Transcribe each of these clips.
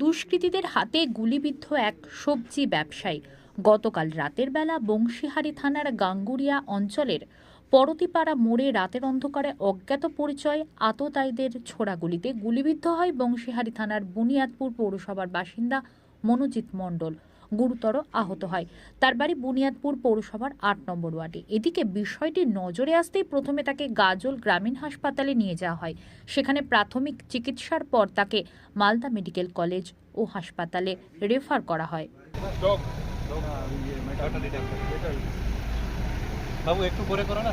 দুষ্কৃতীদের হাতে গুলিবিদ্ধ এক সবজি ব্যবসায়ী। গতকাল রাতের বেলা বংশীহারি থানার গাঙ্গুরিয়া অঞ্চলের পরতিপাড়া মোড়ে রাতের অন্ধকারে অজ্ঞাত পরিচয় আততায়ীদের ছোড়া গুলিতে গুলিবিদ্ধ হয় বংশীহারি থানার বুনিয়াদপুর পৌরসভার বাসিন্দা মনোজিৎ মণ্ডল। গুরুতর আহত হয়। তার বাড়ি বুনিয়াদপুর পৌরসভার আট নম্বর ওয়ার্ডে। এদিকে বিষয়টি নজরে আসতেই প্রথমে তাকে গাজল গ্রামীণ হাসপাতালে নিয়ে যাওয়া হয়। সেখানে প্রাথমিক চিকিৎসার পর তাকে মালদা মেডিকেল কলেজ ও হাসপাতালে রেফার করা হয়। বাবু একটু করে করো না?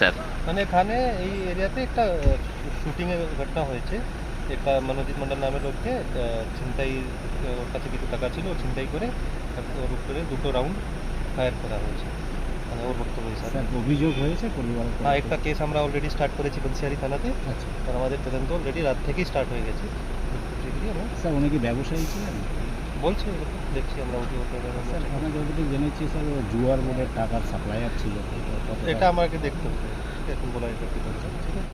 স্যার। মানে এখানে এই এরিয়াতে একটা শুটিং এর ঘটনা হয়েছে। একটা মনোজিৎ মন্ডল নামের লোককে ছিনতাই ওর কাছে কিছু টাকা ছিল ও ছিনতাই করে ওর উপরে দুটো রাউন্ড ফায়ার করা হয়েছে। মানে ওর বক্তব্য হিসাবে স্যার। অভিযোগ হয়েছে পরিবারের তরফে? হ্যাঁ একটা কেস আমরা অলরেডি স্টার্ট করেছি বংশিয়ারি থানাতে। আচ্ছা। আর আমাদের তদন্ত অলরেডি রাত থেকেই স্টার্ট হয়ে গেছে। স্যার উনি কি ব্যবসায়ী ছিলেন? বলছি দেখছি আমরা উঠে উঠে স্যার আমরা যতটুকু জেনেছি স্যার ও জুয়ার বোর্ডের টাকার সাপ্লায়ার ছিল। এটা আমাকে দেখতে হবে। এখন বলা এটা কি ঠিক আছে।